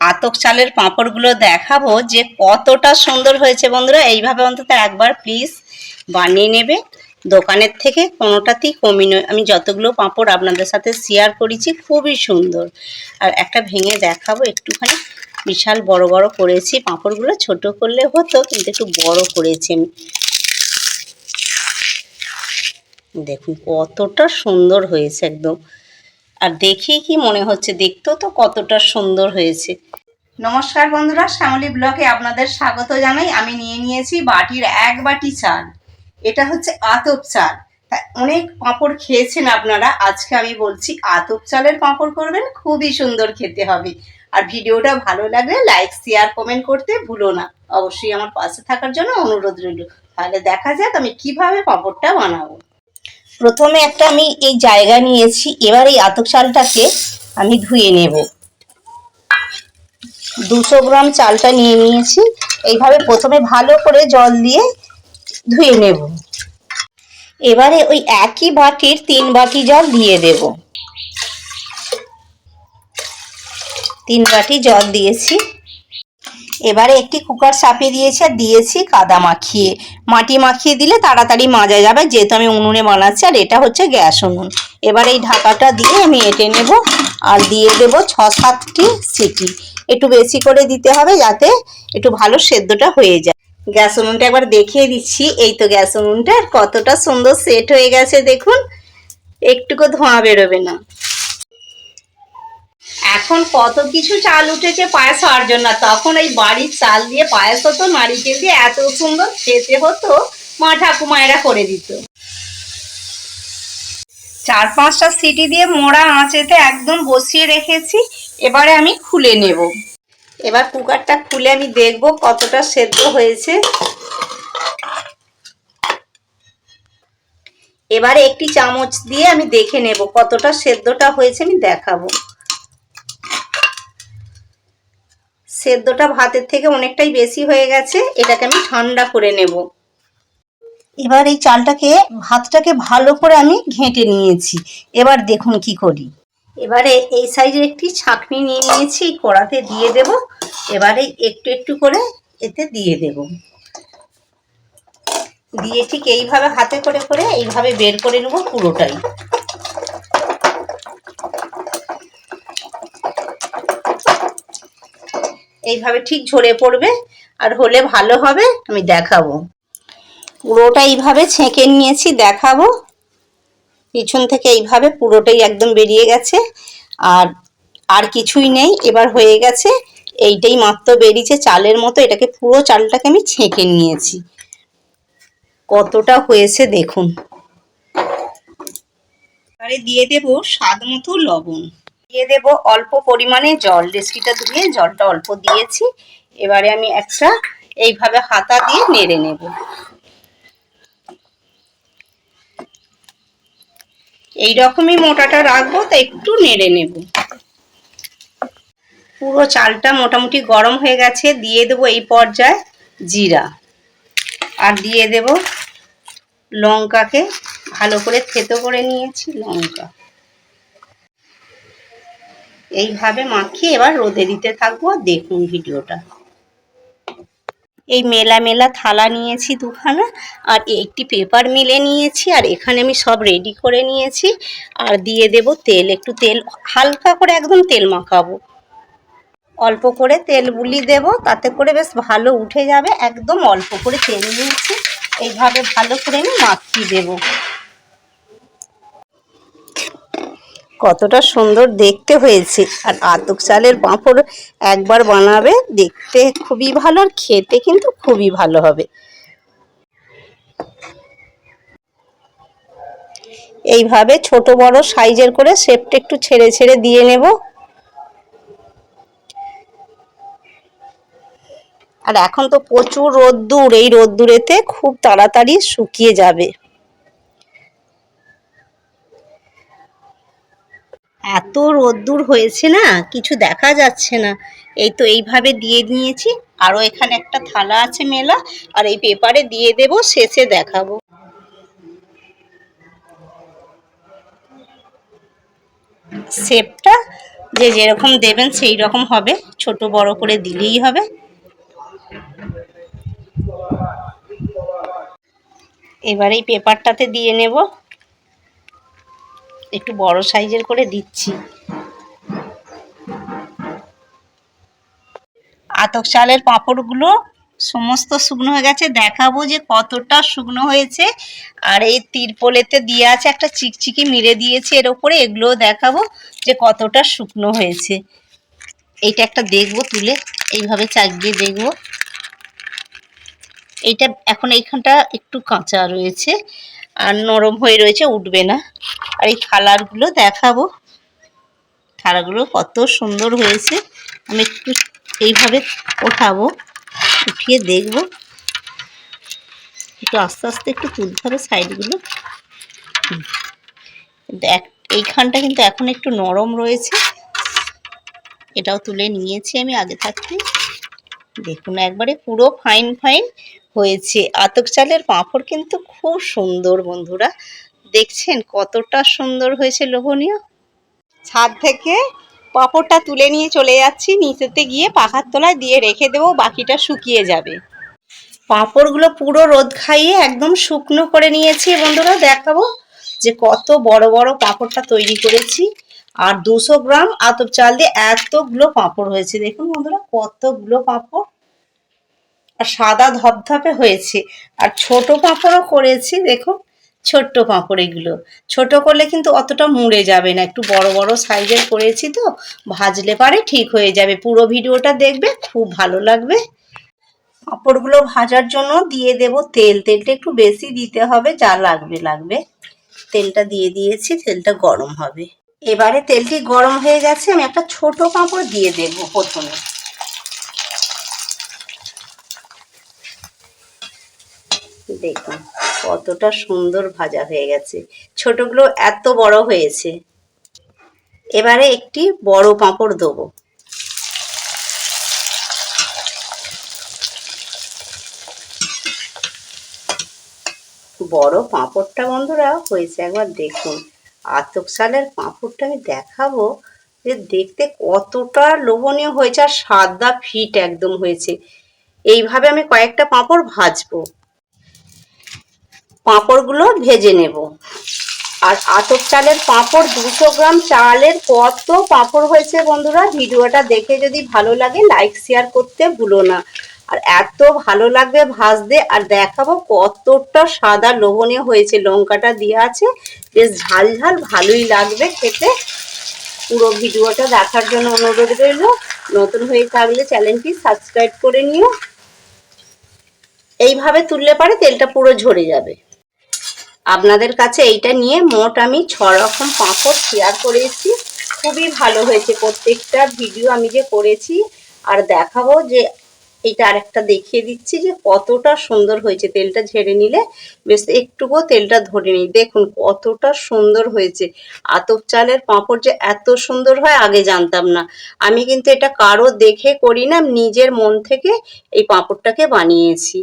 আতক চালের পাঁপড়গুলো দেখাবো যে কতটা সুন্দর হয়েছে বন্ধুরা। এইভাবে অন্তত একবার প্লিজ বানিয়ে নেবে। দোকানের থেকে কোনোটাতেই কমি নয়। আমি যতগুলো পাঁপড় আপনাদের সাথে শেয়ার করেছি, খুবই সুন্দর। আর একটা ভেঙে দেখাবো, একটুখানি বিশাল বড় বড় করেছি পাঁপড়গুলো। ছোট করলে হতো, কিন্তু একটু বড় করেছি আমি। দেখুন কতটা সুন্দর হয়েছে একদম। আর দেখে কি মনে হচ্ছে? দেখতেও তো কতটা সুন্দর হয়েছে। নমস্কার বন্ধুরা, শ্যামলী ব্লকে আপনাদের স্বাগত জানাই। আমি নিয়ে নিয়েছি বাটির এক বাটি চাল। এটা হচ্ছে আতপ চাল। অনেক পাঁপড় খেয়েছেন আপনারা। আজকে আমি বলছি, আতপ চালের পাঁপড় করবেন, খুবই সুন্দর খেতে হবে। আর ভিডিওটা ভালো লাগলে লাইক, শেয়ার, কমেন্ট করতে ভুলো না। অবশ্যই আমার পাশে থাকার জন্য অনুরোধ রইল। তাহলে দেখা যাক আমি কীভাবে পাঁপড়টা বানাবো। প্রথমে একটা আমি এই জায়গা নিয়েছি, এবার এই আতক চালটাকে আমি ধুয়ে নেব। দুশো গ্রাম চালটা নিয়ে নিয়েছি, এইভাবে প্রথমে ভালো করে জল দিয়ে ধুয়ে নেব। এবারে ওই একই বাটির তিন বাটি জল দিয়ে দেব। তিন বাটি জল দিয়েছি। এবারে একটি কুকার চাপিয়ে দিয়েছি, আর দিয়েছি কাদা মাখিয়ে। মাটি মাখিয়ে দিলে তাড়াতাড়ি মাজা যাবে, যেহেতু আমি উনুনে বানাচ্ছি, আর এটা হচ্ছে গ্যাস উনুন। এবার এই ঢাকাটা দিয়ে আমি এঁটে নেব, আর দিয়ে দেব ছ সাতটি সিটি। একটু বেশি করে দিতে হবে যাতে একটু ভালো সেদ্ধটা হয়ে যায়। গ্যাস উনুনটা একবার দেখিয়ে দিচ্ছি। এই তো গ্যাস উনুনটা কতটা সুন্দর সেট হয়ে গেছে, দেখুন। একটুকু ধোঁয়া বেরোবে না। এখন কত কিছু চাল উঠেছে পায়েস হওয়ার জন্য। তখন এই বাড়ির চাল দিয়ে পায়েস হতো, নারিকেল দিয়ে এত সুন্দর খেতে হতো, মা ঠাকুমায়েরা করে দিত। চার পাঁচটা সিটি দিয়ে মোড়া আঁচেতে একদম বসিয়ে রেখেছি, এবারে আমি খুলে নেব। এবার কুকারটা খুলে আমি দেখব কতটা সেদ্ধ হয়েছে। এবারে একটি চামচ দিয়ে আমি দেখে নেব কতটা সেদ্ধটা হয়েছে, আমি দেখাবো। সেদ্ধটা ভাতের থেকে অনেকটাই বেশি হয়ে গেছে, এটাকে আমি ঠান্ডা করে নেব। এবার এই চালটাকে, ভাতটাকে ভালো করে আমি ঘেঁটে নিয়েছি। এবার দেখুন কি করি। এবারে এই সাইজের একটি ছাঁকনি নিয়ে নিয়েছি, কড়াতে দিয়ে দেব। এবারে একটু একটু করে এতে দিয়ে দেব। দিয়ে ঠিক এইভাবে হাতে করে করে এইভাবে বের করে নেব পুরোটাই। এইভাবে ঠিক ঝরে পড়বে, আর হলে ভালো হবে, আমি দেখাবো। পুরোটা এইভাবে ছেঁকে নিয়েছি, দেখাবো। পিছন থেকে এইভাবে পুরোটাই একদম বেরিয়ে গেছে, আর আর কিছুই নেই। এবার হয়ে গেছে, এইটাই মাত্র বেরিয়েছে চালের মতো, এটাকে পুরো চালটাকে আমি ছেঁকে নিয়েছি। কতটা হয়েছে দেখুন। এবারে দিয়ে দেব স্বাদ মতো লবণ। দিয়ে দেব অল্প পরিমাণে জল। ডেসকিটা ধুয়ে জলটা অল্প দিয়েছি। এবারে আমি একটা এইভাবে হাতা দিয়ে নেড়ে নেব। এই রকমই মোটাটা রাখব, তা একটু নেড়ে নেব। পুরো চালটা মোটামুটি গরম হয়ে গেছে, দিয়ে দেবো এই পর্যায়ে জিরা। আর দিয়ে দেব লঙ্কাকে ভালো করে থেতো করে নিয়েছি, লঙ্কা। এইভাবে মাখিয়ে এবার রোদে দিতে থাকব। দেখুন ভিডিওটা। এই মেলা মেলা থালা নিয়েছি দুখানা, আর একটি পেপার মিলে নিয়েছি, আর এখানে আমি সব রেডি করে নিয়েছি। আর দিয়ে দেব তেল, একটু তেল, হালকা করে একদম তেল মাখাবো। অল্প করে তেল বুলি দেব, তাতে করে বেশ ভালো উঠে যাবে। একদম অল্প করে তেল নিয়েছি। এইভাবে ভালো করে আমি মাখিয়ে দেবো। কতটা সুন্দর দেখতে হয়েছে। আর আতক চালের পাঁপড় একবার বানাবে, দেখতে খুবই ভালো আর খেতে কিন্তু খুবই ভালো হবে। এইভাবে ছোট বড় সাইজের করে শেপটা একটু ছেড়ে ছেড়ে দিয়ে নেব। আর এখন তো প্রচুর রোদ্দুর, এই রোদ্দুরেতে খুব তাড়াতাড়ি শুকিয়ে যাবে। এত রোদ্দুর হয়েছে না, কিছু দেখা যাচ্ছে না। এই তো এইভাবে দিয়ে নিয়েছি আরও এখানে একটা থালা আছে মেলা, আর এই পেপারে দিয়ে দেব, শেষে দেখাবো। শেপটা যে যেরকম দেবেন সেই রকম হবে, ছোট বড় করে দিলেই হবে। এবার এই পেপারটাতে দিয়ে নেব। একটু বড় সাইজের করে দিচ্ছি। আতক চালের পাঁপড়গুলো সমস্ত শুকনো হয়ে গেছে। দেখাবো যে কতটা শুকনো হয়েছে। আর এই তিরপলেতে দিয়ে আছে একটা চিকচিকি মিলে দিয়েছে এর ওপরে। এগুলোও দেখাবো যে কতটা শুকনো হয়েছে। এইটা একটা দেখব তুলে। এইভাবে চাগিয়ে দেখব। এইটা এখন এইখানটা একটু কাঁচা রয়েছে। আর নরম হয়ে রয়েছে, উঠবে না। আর এই থালারগুলো দেখাবো। থালাগুলো কত সুন্দর হয়েছে। আমি একটু এইভাবে ওঠাবো, উঠিয়ে দেখব। একটু আস্তে আস্তে একটু তুলতে হবে সাইডগুলো। দেখ এইখানটা কিন্তু এখন একটু নরম রয়েছে। এটাও তুলে নিয়েছি আমি আগে থাকতে। দেখুন একবারে পুরো ফাইন ফাইন হয়েছে। আতক চালের পাঁপড় কিন্তু খুব সুন্দর বন্ধুরা। দেখছেন কতটা সুন্দর হয়েছে লোভনীয়? ছাদ থেকে পাঁপড়টা তুলে নিয়ে চলে যাচ্ছি, নিচেতে গিয়ে পাখার তলায় দিয়ে রেখে দেবো, বাকিটা শুকিয়ে যাবে। পাঁপড়গুলো পুরো রোদ খাইয়ে একদম শুকনো করে নিয়েছি বন্ধুরা, দেখাবো যে কত বড় বড় পাঁপড়টা তৈরি করেছি। আর দুশো গ্রাম আতপ চাল দিয়ে এতগুলো পাঁপড় হয়েছে। দেখুন বন্ধুরা, কতগুলো পাঁপড়। আর সাদা ধপধপে হয়েছে। আর ছোট পাঁপড়ও করেছি, দেখুন। ছোট্ট পাঁপড় এগুলো। ছোট করলে কিন্তু অতটা মুড়ে যাবে না। একটু বড় বড় সাইজের করেছি তো, ভাজলে পারে ঠিক হয়ে যাবে। পুরো ভিডিওটা দেখবে, খুব ভালো লাগবে। পাঁপড়গুলো ভাজার জন্য দিয়ে দেব তেল। তেলটা একটু বেশি দিতে হবে, যা লাগবে লাগবে। তেলটা দিয়ে দিয়েছি, তেলটা গরম হবে। এবারে তেলটি গরম হয়ে গেছে, আমি একটা ছোট পাঁপড় দিয়ে দেব প্রথমে। দেখুন কতটা সুন্দর ভাজা হয়ে গেছে। ছোটগুলো এত বড় হয়েছে। এবারে একটি বড় পাঁপড় দেবো। বড় পাঁপড়টা বন্ধুরা হয়েছে, একবার দেখুন। আতক সালের পাঁপড়টা আমি দেখাবো যে দেখতে কতটা লোভনীয় হয়েছে আর সাদা ফিট একদম হয়েছে। এইভাবে আমি কয়েকটা পাঁপড় ভাজবো। পাঁপড়গুলো ভেজে নেব। আর আতপ চালের পাঁপড় দুশো গ্রাম চালের কত পাঁপড় হয়েছে বন্ধুরা। ভিডিওটা দেখে যদি ভালো লাগে লাইক, শেয়ার করতে ভুলো না। আর এত ভালো লাগবে ভাজতে। আর দেখাবো কতটা সাদা লোভনীয় হয়েছে। লঙ্কাটা দেওয়া আছে। বেশ ঝাল ঝাল ভালোই লাগবে খেতে। পুরো ভিডিওটা দেখার জন্য অনুরোধ রইল। নতুন হয়ে থাকলে চ্যানেলটি সাবস্ক্রাইব করে নিও। এইভাবে তুললে পারে তেলটা পুরো ঝরে যাবে। আপনাদের কাছে এইটা নিয়ে মোট আমি ছ রকম পাঁপড় শেয়ার করেছি। খুবই ভালো হয়েছে প্রত্যেকটা ভিডিও আমি যে করেছি। আর দেখাবো যে এইটা আরেকটা দেখিয়ে দিচ্ছি যে কতটা সুন্দর হয়েছে। তেলটা ঝেড়ে নিলে বেশ একটুকুও তেলটা ধরে নিই। দেখুন কতটা সুন্দর হয়েছে। আতপ চালের পাঁপড় যে এত সুন্দর হয়, আগে জানতাম না। আমি কিন্তু এটা কারও দেখে করি না, নিজের মন থেকে এই পাঁপড়টাকে বানিয়েছি।